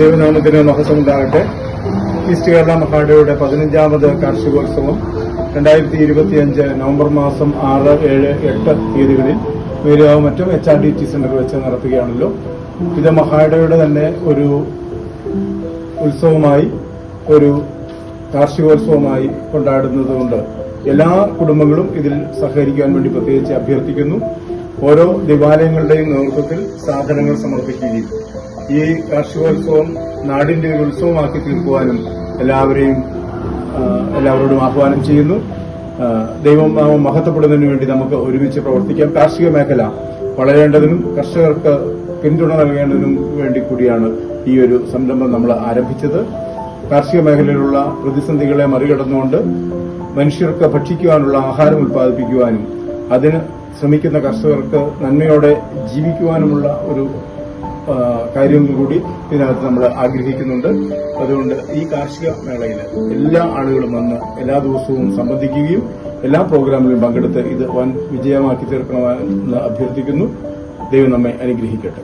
ദൈവനാമത്തിന് മഹസമുണ്ടാകട്ടെ. ഈസ്റ്റ് കേരള മഹാഡയുടെ പതിനഞ്ചാമത് കാർഷികോത്സവം രണ്ടായിരത്തി ഇരുപത്തിയഞ്ച് നവംബർ മാസം ആറ് ഏഴ് എട്ട് തീയതികളിൽ മേലുകാവ് മറ്റും എച്ച് ആർ ഡി ടി സെന്ററിൽ വെച്ച് നടത്തുകയാണല്ലോ. ഇത് മഹാഡയുടെ തന്നെ ഒരു ഉത്സവമായി ഒരു കാർഷികോത്സവമായി കൊണ്ടാടുന്നതുകൊണ്ട് എല്ലാ കുടുംബങ്ങളും ഇതിൽ സഹകരിക്കാൻ വേണ്ടി പ്രത്യേകിച്ച് അഭ്യർത്ഥിക്കുന്നു. ഓരോ ദേവാലയങ്ങളുടെയും നേതൃത്വത്തിൽ സാധനങ്ങൾ സമർപ്പിക്കുകയും ഈ കാർഷികോത്സവം നാടിന്റെ ഒരു ഉത്സവമാക്കി തീർക്കുവാനും എല്ലാവരെയും എല്ലാവരോടും ആഹ്വാനം ചെയ്യുന്നു. ദൈവം നാമം മഹത്വപ്പെടുന്നതിന് വേണ്ടി നമുക്ക് ഒരുമിച്ച് പ്രവർത്തിക്കാം. കാർഷിക മേഖല വളരേണ്ടതിനും കർഷകർക്ക് പിന്തുണ നൽകേണ്ടതിനും വേണ്ടി കൂടിയാണ് ഈ ഒരു സംരംഭം നമ്മൾ ആരംഭിച്ചത്. കാർഷിക മേഖലയിലുള്ള പ്രതിസന്ധികളെ മറികടന്നുകൊണ്ട് മനുഷ്യർക്ക് ഭക്ഷിക്കുവാനുള്ള ആഹാരം ഉൽപ്പാദിപ്പിക്കുവാനും അതിന് ശ്രമിക്കുന്ന കർഷകർക്ക് നന്മയോടെ ജീവിക്കുവാനുമുള്ള ഒരു കാര്യം കൂടി ഇതിനകത്ത് നമ്മൾ ആഗ്രഹിക്കുന്നുണ്ട്. അതുകൊണ്ട് ഈ കാർഷിക മേളയിൽ എല്ലാ ആളുകളും വന്ന് എല്ലാ ദിവസവും സംബന്ധിക്കുകയും എല്ലാ പ്രോഗ്രാമിലും പങ്കെടുത്ത് ഇത് വൻ വിജയമാക്കി തീർക്കണമെന്ന് അഭ്യർത്ഥിക്കുന്നു. ദൈവം നമ്മെ അനുഗ്രഹിക്കട്ടെ.